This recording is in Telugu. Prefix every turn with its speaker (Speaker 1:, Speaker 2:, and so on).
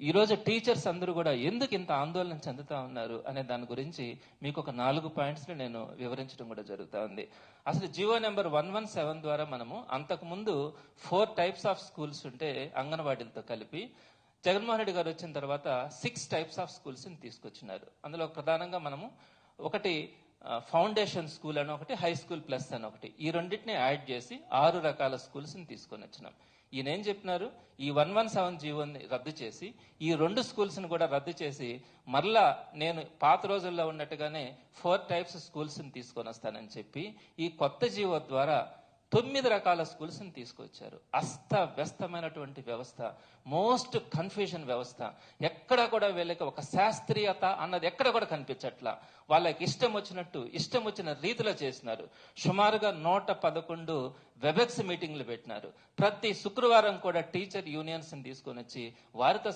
Speaker 1: ఈరోజు టీచర్స్ అందరూ కూడా ఎందుకు ఇంత ఆందోళన చెందుతా ఉన్నారు అనే దాని గురించి మీకు ఒక నాలుగు పాయింట్స్ని నేను వివరించడం కూడా జరుగుతూ ఉంది. అసలు Jio number one one seven ద్వారా మనము అంతకు ముందు ఫోర్ టైప్స్ ఆఫ్ స్కూల్స్ ఉంటే అంగన్వాడీలతో కలిపి జగన్మోహన్ రెడ్డి గారు వచ్చిన తర్వాత సిక్స్ టైప్స్ ఆఫ్ స్కూల్స్ని తీసుకొచ్చినారు. అందులో ప్రధానంగా మనము ఒకటి ఫౌండేషన్ స్కూల్ అని ఒకటి హై స్కూల్ ప్లస్ అని ఒకటి. ఈ రెండింటిని యాడ్ చేసి ఆరు రకాల స్కూల్స్ని తీసుకొని వచ్చినాం. ఈయన ఏం చెప్పినారు? ఈ వన్ వన్ సెవెన్ జీవోని రద్దు చేసి ఈ రెండు స్కూల్స్ని కూడా రద్దు చేసి మరలా నేను పాత రోజుల్లో ఉన్నట్టుగానే ఫోర్ టైప్స్ స్కూల్స్ని తీసుకొని వస్తానని చెప్పి ఈ కొత్త జీవో ద్వారా తొమ్మిది రకాల స్కూల్స్ని తీసుకొచ్చారు. అస్త వ్యస్తమైనటువంటి వ్యవస్థ మోస్ట్ కన్ఫ్యూజన్ వ్యవస్థ. ఎక్కడ కూడా వీళ్ళకి ఒక శాస్త్రీయత అన్నది ఎక్కడ కూడా కనిపించట్లా. వాళ్ళకి ఇష్టం వచ్చినట్టు ఇష్టం వచ్చిన రీతిలో చేసినారు. సుమారుగా నూట పదకొండు వెబెక్స్ మీటింగ్లు పెట్టినారు. ప్రతి శుక్రవారం కూడా టీచర్ యూనియన్స్ని తీసుకొని వచ్చి వారితో